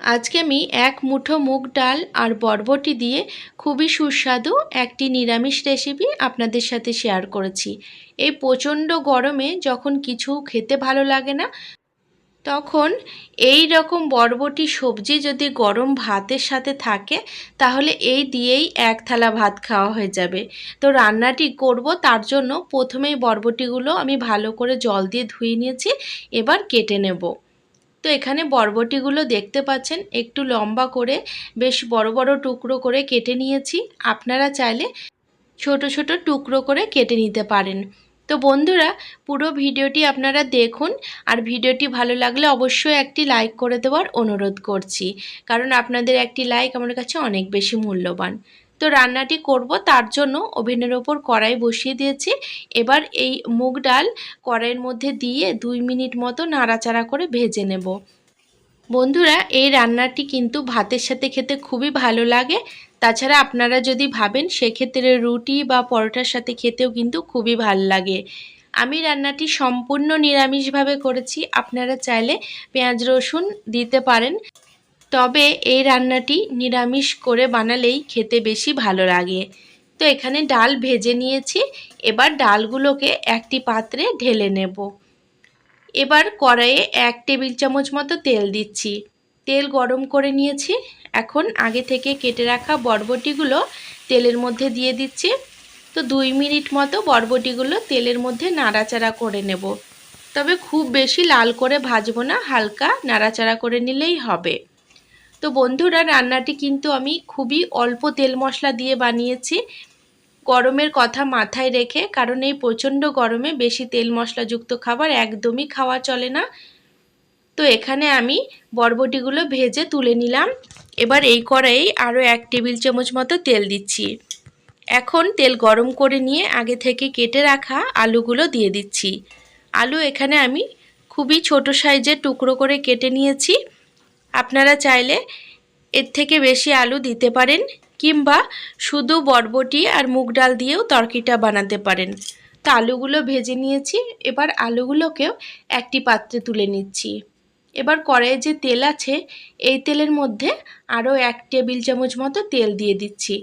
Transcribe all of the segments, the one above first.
আজকে আমি এক মুঠো মুগ ডাল আর বরবটি দিয়ে খুবই সুস্বাদু একটি নিরামিষ রেসিপি আপনাদের সাথে শেয়ার করেছি। এই প্রচণ্ড গরমে যখন কিছু খেতে ভালো লাগে না, তখন এই রকম বরবটি সবজি যদি গরম ভাতের সাথে থাকে, তাহলে এই দিয়েই এক থালা ভাত খাওয়া হয়ে যাবে। তো রান্নাটি করব, তার জন্য প্রথমেই বরবটিগুলো আমি ভালো করে জল দিয়ে ধুয়ে নিয়েছি, এবার কেটে নেব। তো এখানে বরবটিগুলো দেখতে পাচ্ছেন, একটু লম্বা করে, বেশ বড় বড় টুকরো করে কেটে নিয়েছি। আপনারা চাইলে ছোট ছোট টুকরো করে কেটে নিতে পারেন। তো বন্ধুরা, পুরো ভিডিওটি আপনারা দেখুন, আর ভিডিওটি ভালো লাগলে অবশ্যই একটি লাইক করে দেওয়ার অনুরোধ করছি। কারণ আপনাদের একটি লাইক আমার কাছে অনেক বেশি মূল্যবান। তো রান্নাটি করব, তার জন্য ওভেনের ওপর কড়াই বসিয়ে দিয়েছি। এবার এই মুগ ডাল কড়াইয়ের মধ্যে দিয়ে দুই মিনিট মতো নাড়াচাড়া করে ভেজে নেব। বন্ধুরা, এই রান্নাটি কিন্তু ভাতের সাথে খেতে খুবই ভালো লাগে। তাছাড়া আপনারা যদি ভাবেন, সেক্ষেত্রে রুটি বা পরোটার সাথে খেতেও কিন্তু খুবই ভালো লাগে। আমি রান্নাটি সম্পূর্ণ নিরামিষভাবে করেছি। আপনারা চাইলে পেঁয়াজ রসুন দিতে পারেন। তবে এই রান্নাটি নিরামিষ করে বানালেই খেতে বেশি ভালো লাগে। তো এখানে ডাল ভেজে নিয়েছি, এবার ডালগুলোকে একটি পাত্রে ঢেলে নেব। এবার কড়াইয়ে এক টেবিল চামচ মতো তেল দিচ্ছি। তেল গরম করে নিয়েছি, এখন আগে থেকে কেটে রাখা বরবটিগুলো তেলের মধ্যে দিয়ে দিচ্ছি। তো দুই মিনিট মতো বরবটিগুলো তেলের মধ্যে নাড়াচাড়া করে নেব। তবে খুব বেশি লাল করে ভাজবো না, হালকা নাড়াচাড়া করে নিলেই হবে। তো বন্ধুরা, রান্নাটি কিন্তু আমি খুবই অল্প তেল মশলা দিয়ে বানিয়েছি। গরমের কথা মাথায় রেখে, কারণ এই প্রচণ্ড গরমে বেশি তেল মশলাযুক্ত খাবার একদমই খাওয়া চলে না। তো এখানে আমি বরবটিগুলো ভেজে তুলে নিলাম। এবার এই কড়াই আরও এক টেবিল চামচ মতো তেল দিচ্ছি। এখন তেল গরম করে নিয়ে আগে থেকে কেটে রাখা আলুগুলো দিয়ে দিচ্ছি। আলু এখানে আমি খুবই ছোট সাইজের টুকরো করে কেটে নিয়েছি। আপনারা চাইলে এর থেকে বেশি আলু দিতে পারেন কিংবা শুধু বরবটি আর মুগ ডাল দিয়েও তরকিটা বানাতে পারেন। তো আলুগুলো ভেজে নিয়েছি, এবার আলুগুলোকেও একটি পাত্রে তুলে নিচ্ছি। এবার কড়াইয়ে যে তেল আছে, এই তেলের মধ্যে আরও এক টেবিল চামচ মতো তেল দিয়ে দিচ্ছি।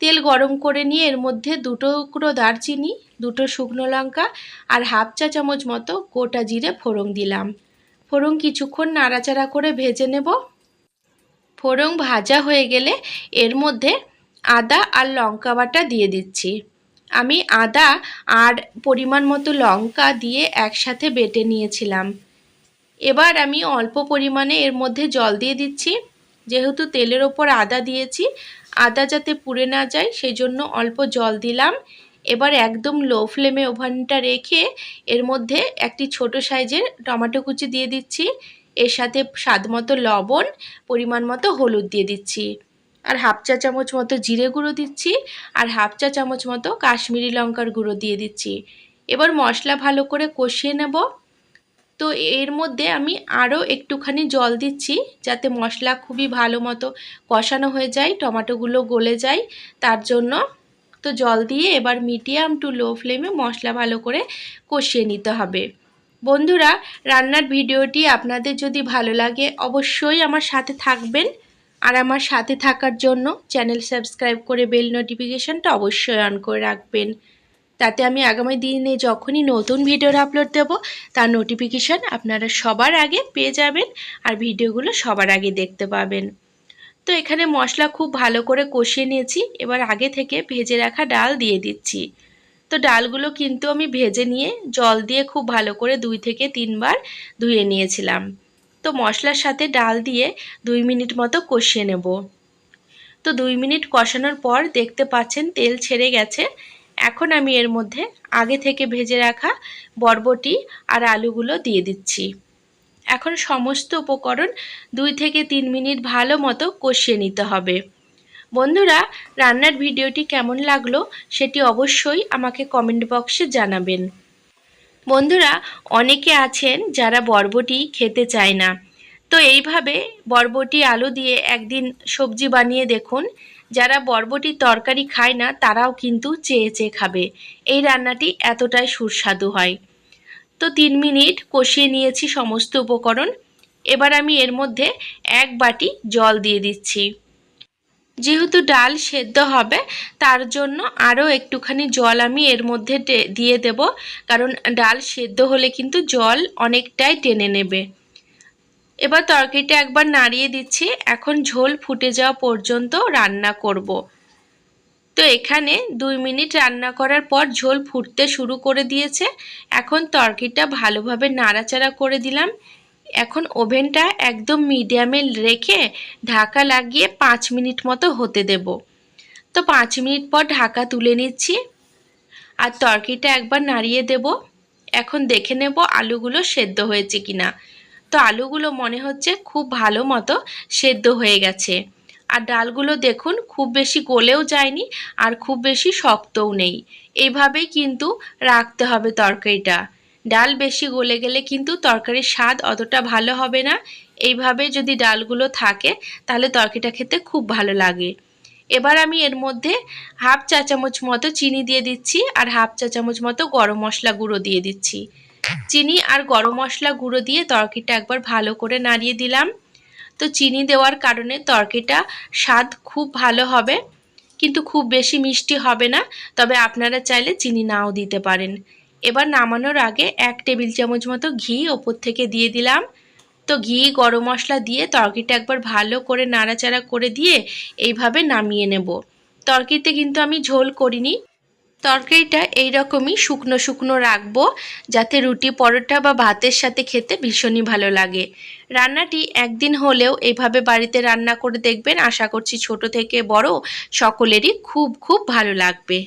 তেল গরম করে নিয়ে এর মধ্যে দুটো টুকরো দারচিনি, দুটো শুকনো লঙ্কা আর হাফ চা চামচ মতো গোটা জিরে ফোড়ন দিলাম। ফোড়ন কিছুক্ষণ নাড়াচাড়া করে ভেজে নেব। ফোড়ন ভাজা হয়ে গেলে এর মধ্যে আদা আর লঙ্কা বাটা দিয়ে দিচ্ছি। আমি আদা আর পরিমাণ মতো লঙ্কা দিয়ে একসাথে বেটে নিয়েছিলাম। এবার আমি অল্প পরিমাণে এর মধ্যে জল দিয়ে দিচ্ছি। যেহেতু তেলের ওপর আদা দিয়েছি, আদা যাতে পুড়ে না যায় সেই জন্য অল্প জল দিলাম। এবার একদম লো ফ্লেমে ওভেনটা রেখে এর মধ্যে একটি ছোট সাইজের টমেটো কুচি দিয়ে দিচ্ছি। এর সাথে স্বাদ মতো লবণ, পরিমাণ মতো হলুদ দিয়ে দিচ্ছি। আর হাফ চা চামচ মতো জিরে গুঁড়ো দিচ্ছি আর হাফ চা চামচ মতো কাশ্মীরি লঙ্কার গুঁড়ো দিয়ে দিচ্ছি। এবার মশলা ভালো করে কষিয়ে নেব। তো এর মধ্যে আমি আরও একটুখানি জল দিচ্ছি যাতে মশলা খুবই ভালো মতো কষানো হয়ে যায়, টমেটোগুলো গলে যায়। তার জন্য তো জল দিয়ে এবার মিডিয়াম টু লো ফ্লেমে মশলা ভালো করে কষিয়ে নিতে হবে। বন্ধুরা, রান্নার ভিডিওটি আপনাদের যদি ভালো লাগে অবশ্যই আমার সাথে থাকবেন। আর আমার সাথে থাকার জন্য চ্যানেল সাবস্ক্রাইব করে বেল নোটিফিকেশানটা অবশ্যই অন করে রাখবেন। তাতে আমি আগামী দিনে যখনই নতুন ভিডিওর আপলোড দেব, তার নোটিফিকেশান আপনারা সবার আগে পেয়ে যাবেন আর ভিডিওগুলো সবার আগে দেখতে পাবেন। তো এখানে মশলা খুব ভালো করে কষিয়ে নিয়েছি। এবার আগে থেকে ভেজে রাখা ডাল দিয়ে দিচ্ছি। তো ডালগুলো কিন্তু আমি ভেজে নিয়ে জল দিয়ে খুব ভালো করে দুই থেকে তিনবার ধুয়ে নিয়েছিলাম। তো মশলার সাথে ডাল দিয়ে দুই মিনিট মতো কষিয়ে নেব। তো দুই মিনিট কষানোর পর দেখতে পাচ্ছেন তেল ছেড়ে গেছে। এখন আমি এর মধ্যে আগে থেকে ভেজে রাখা বরবটি আর আলুগুলো দিয়ে দিচ্ছি। এখন সমস্ত উপকরণ দুই থেকে তিন মিনিট ভালো মতো কষিয়ে নিতে হবে। বন্ধুরা, রান্নার ভিডিওটি কেমন লাগল সেটি অবশ্যই আমাকে কমেন্ট বক্সে জানাবেন। বন্ধুরা, অনেকে আছেন যারা বরবটি খেতে চায় না। তো এইভাবে বরবটি আলু দিয়ে একদিন সবজি বানিয়ে দেখুন। যারা বরবটির তরকারি খায় না, তারাও কিন্তু চেয়ে চেয়ে খাবে। এই রান্নাটি এতটাই সুস্বাদু হয়। তো তিন মিনিট কষিয়ে নিয়েছি সমস্ত উপকরণ। এবার আমি এর মধ্যে এক বাটি জল দিয়ে দিচ্ছি। যেহেতু ডাল সেদ্ধ হবে, তার জন্য আরও একটুখানি জল আমি এর মধ্যে দিয়ে দেব, কারণ ডাল সেদ্ধ হলে কিন্তু জল অনেকটাই টেনে নেবে। এবার তরকারিটা একবার নাড়িয়ে দিচ্ছি, এখন ঝোল ফুটে যাওয়া পর্যন্ত রান্না করব। তো এখানে দুই মিনিট রান্না করার পর ঝোল ফুটতে শুরু করে দিয়েছে। এখন তরকিটা ভালোভাবে নাড়াচাড়া করে দিলাম। এখন ওভেনটা একদম মিডিয়ামে রেখে ঢাকা লাগিয়ে পাঁচ মিনিট মতো হতে দেব। তো পাঁচ মিনিট পর ঢাকা তুলে নিচ্ছি। আর তরকিটা একবার নাড়িয়ে দেব। এখন দেখে নেব আলুগুলো সেদ্ধ হয়েছে কিনা। তো আলুগুলো মনে হচ্ছে খুব ভালো মতো সেদ্ধ হয়ে গেছে। আর ডালগুলো দেখুন, খুব বেশি গলেও যায়নি আর খুব বেশি শক্তও নেই। এইভাবেই কিন্তু রাখতে হবে তরকারিটা। ডাল বেশি গলে গেলে কিন্তু তরকারির স্বাদ অতটা ভালো হবে না। এইভাবে যদি ডালগুলো থাকে, তাহলে তরকারিটা খেতে খুব ভালো লাগে। এবার আমি এর মধ্যে হাফ চা চামচ মতো চিনি দিয়ে দিচ্ছি আর হাফ চা চামচ মতো গরম মশলা গুঁড়ো দিয়ে দিচ্ছি। চিনি আর গরম মশলা গুঁড়ো দিয়ে তরকারিটা একবার ভালো করে নাড়িয়ে দিলাম। তো চিনি দেওয়ার কারণে তরকারিটা স্বাদ খুব ভালো হবে, কিন্তু খুব বেশি মিষ্টি হবে না, তবে আপনারা চাইলে চিনি নাও দিতে পারেন। এবার নামানোর আগে এক টেবিল চামচ মতো ঘি ওপর থেকে দিয়ে দিলাম। তো ঘি, গরম মশলা দিয়ে তরকারিটা একবার ভালো করে নাড়াচাড়া করে দিয়ে এইভাবে নামিয়ে নেব। তরকারিতে কিন্তু আমি ঝোল করিনি তরকারিটা এইরকমই শুকনো শুকনো রাখব, যাতে রুটি, পরোটা বা ভাতের সাথে খেতে ভীষণই ভালো লাগে। রান্নাটি একদিন হলেও এইভাবে বাড়িতে রান্না করে দেখবেন। আশা করছি ছোট থেকে বড় সকলেরই খুব খুব ভালো লাগবে।